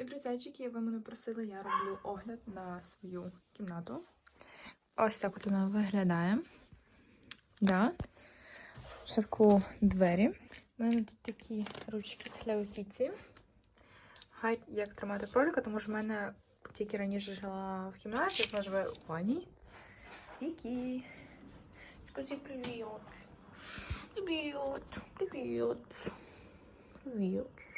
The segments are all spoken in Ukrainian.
Привіт, зайчики, ви мене просили, я роблю огляд на свою кімнату. Ось так от вона виглядає. Да. Спочатку двері. У мене тут такі ручки з Kitty. Гайд, як тримати кролика, тому що в мене тільки раніше жила в кімнаті, вона живе у ванні. Тільки. Скажи привіт. Привіт. Привіт. Привіт.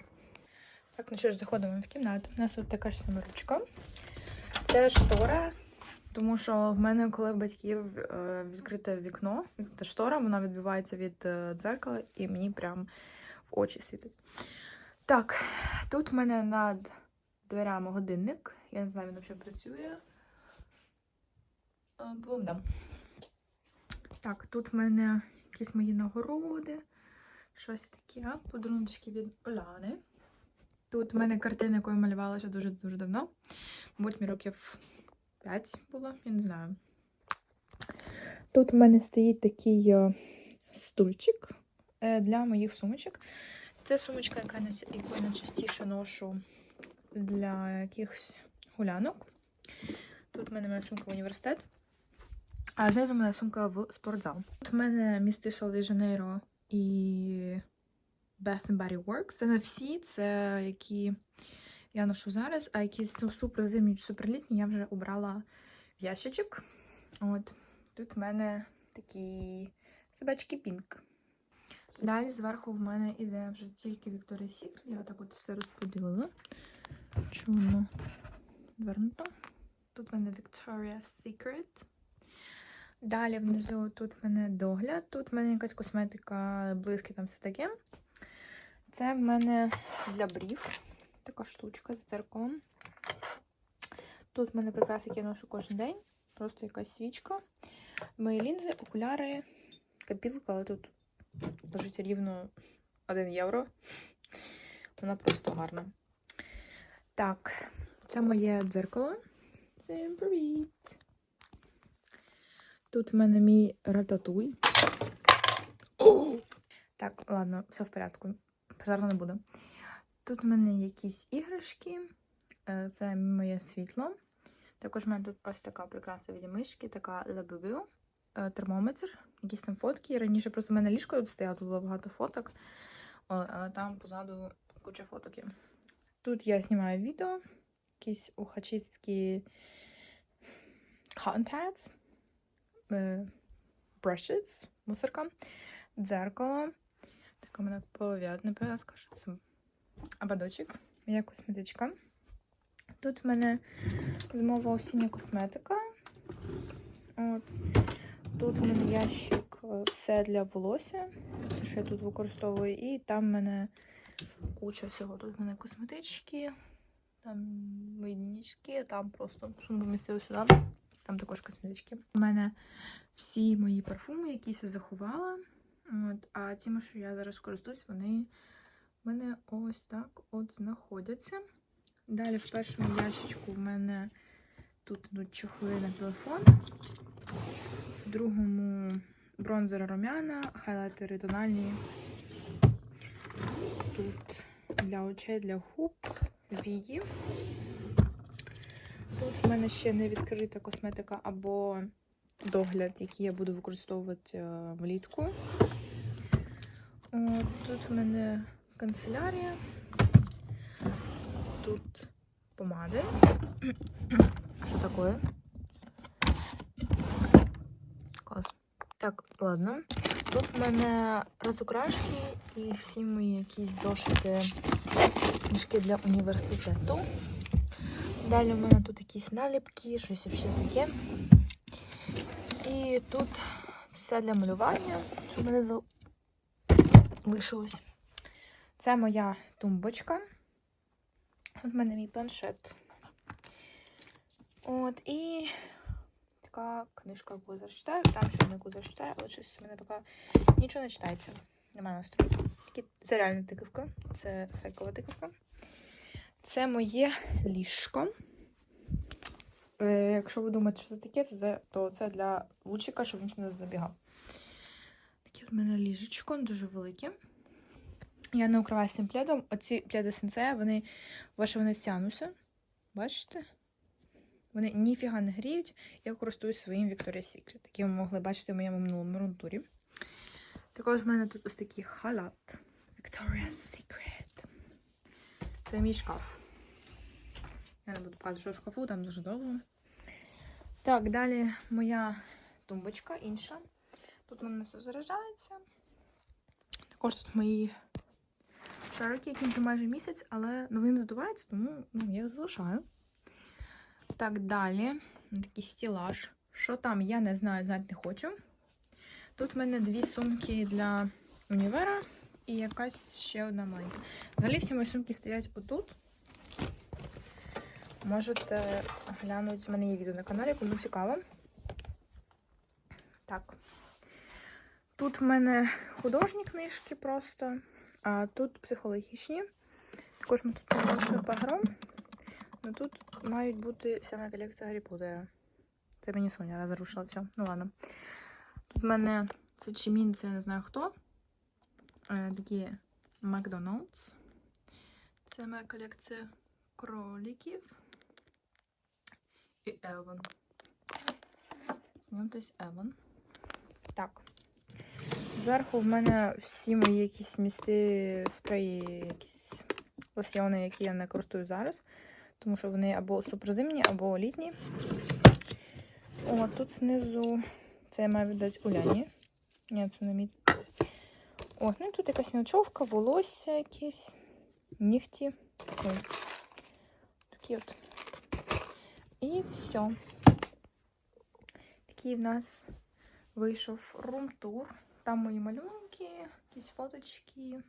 Так, ну що ж, заходимо в кімнату. У нас тут така ж сама ручка. Це штора, тому що в мене, коли в батьків е, відкрите вікно, та штора, вона відбивається від е, дзеркала і мені прям в очі світить. Так, тут в мене над дверями годинник. Я не знаю, він взагалі працює. Е, Бум, да. Так, тут в мене якісь мої нагороди, щось таке, подарунки від Оляни. Тут в мене картина, яку я малювала ще дуже-дуже давно. Мабуть, мені років 5 було, я не знаю. Тут в мене стоїть такий е, стульчик е, для моїх сумочок. Це сумочка, яка яку я найчастіше ношу для якихось гулянок. Тут в мене моя сумка в університет. А знизу мене сумка в спортзал. Тут в мене місти Сол де Жанейро і Bath Body Works. Це не всі, це які я ношу зараз, а якісь су- суперзимні, суперлітні я вже обрала в ящичок. От тут в мене такі собачки пінк. Далі зверху в мене іде вже тільки Victoria's Secret. Я так от все розподілила. Чому воно вернуто? Тут в мене Victoria's Secret. Далі внизу тут в мене догляд, тут в мене якась косметика, блиски, там все таке. Це в мене для брів. Така штучка з дзеркалом. Тут в мене прикраси, які я ношу кожен день. Просто якась свічка. Мої лінзи, окуляри, копілка, але тут лежить рівно 1 євро. Вона просто гарна. Так, це моє дзеркало. Всім привіт! Тут в мене мій рататуй. Так, ладно, все в порядку. Пожарно не буде. Тут в мене якісь іграшки. Е, Це моє світло. Також в мене тут ось така прикраса від така лабубю, термометр, якісь там фотки. Раніше просто в мене ліжко тут стояло, тут було багато фоток. Але там позаду куча фоток. Тут я знімаю відео, якісь ухачистські cotton pads, е, brushes, мусорка, дзеркало. Так, у мене пов'язана пов'язка, що це ободочок, моя косметичка. Тут в мене змова осіння косметика. От. Тут в мене ящик е, все для волосся, що я тут використовую, і там в мене куча всього. Тут в мене косметички, там мої днічки, там просто що не сюди. Там також косметички. У мене всі мої парфуми, якісь я заховала. От, а ті, що я зараз користуюсь, вони в мене ось так от знаходяться. Далі в першому ящичку в мене тут йдуть чохли на телефон. В другому бронзери румяна, хайлайтери тональні. Тут для очей, для губ, вії. Тут в мене ще не відкрита косметика або догляд, який я буду використовувати е, влітку. От, тут в мене канцелярія. Тут помади. Що таке? Клас. Так, ладно. Тут в мене розукрашки і всі мої якісь зошити, книжки для університету. Далі в мене тут якісь наліпки, щось взагалі таке. І тут все для малювання, що мене лишилось. Це моя тумбочка. От в мене мій планшет. От, і така книжка, яку я зараз читаю. Там ще одну, яку зараз читаю, але щось в мене поки нічого не читається. Немає настрою. Це реальна тикавка, це фейкова тикавка. Це моє ліжко. Е, якщо ви думаєте, що це таке, то це, для лучика, щоб він не забігав. Таке в мене ліжечко, дуже велике. Я не укриваюся цим пледом. Оці пледи сенсея, вони, ваші вони тянуться. Бачите? Вони ніфіга не гріють. Я користуюсь своїм Victoria's Secret, який ви могли бачити в моєму минулому рунтурі. Також в мене тут ось такий халат. Victoria's Secret. Це мій шкаф. Я не буду показувати, що в шкафу, там дуже довго. Так, далі моя тумбочка інша. Тут в мене все заряджається. Також тут мої шарики, яким вже майже місяць, але він здувається, тому ну, я їх залишаю. Так, далі. Такий стілаж. Що там, я не знаю, знати не хочу. Тут в мене дві сумки для універа і якась ще одна маленька. Взагалі всі мої сумки стоять отут. Можете глянути, в мене є відео на каналі, кому цікаво. Так. Тут в мене художні книжки просто, а тут психологічні. Також ми тут побачили погром. Ну тут мають бути вся колекція Гаррі Поттера. Це мені Соня розрушила все. Ну ладно. Тут в мене це чимін, це не знаю хто. Е, такі Макдоналдс. Це моя колекція кроликів. І Еван. Знайомтесь Еван. Так. Зверху в мене всі мої якісь місти, спреї, якісь лосьйони, які я не користую зараз. Тому що вони або суперзимні, або літні. О, тут знизу це я маю віддати Уляні. Ні, це не мій. О, ну тут якась мілчовка, волосся якісь, нігті. Ой. Такі от. І все. Такий в нас вийшов рум-тур. Там мої малюнки, якісь фоточки.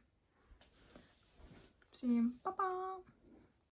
Всім па-па!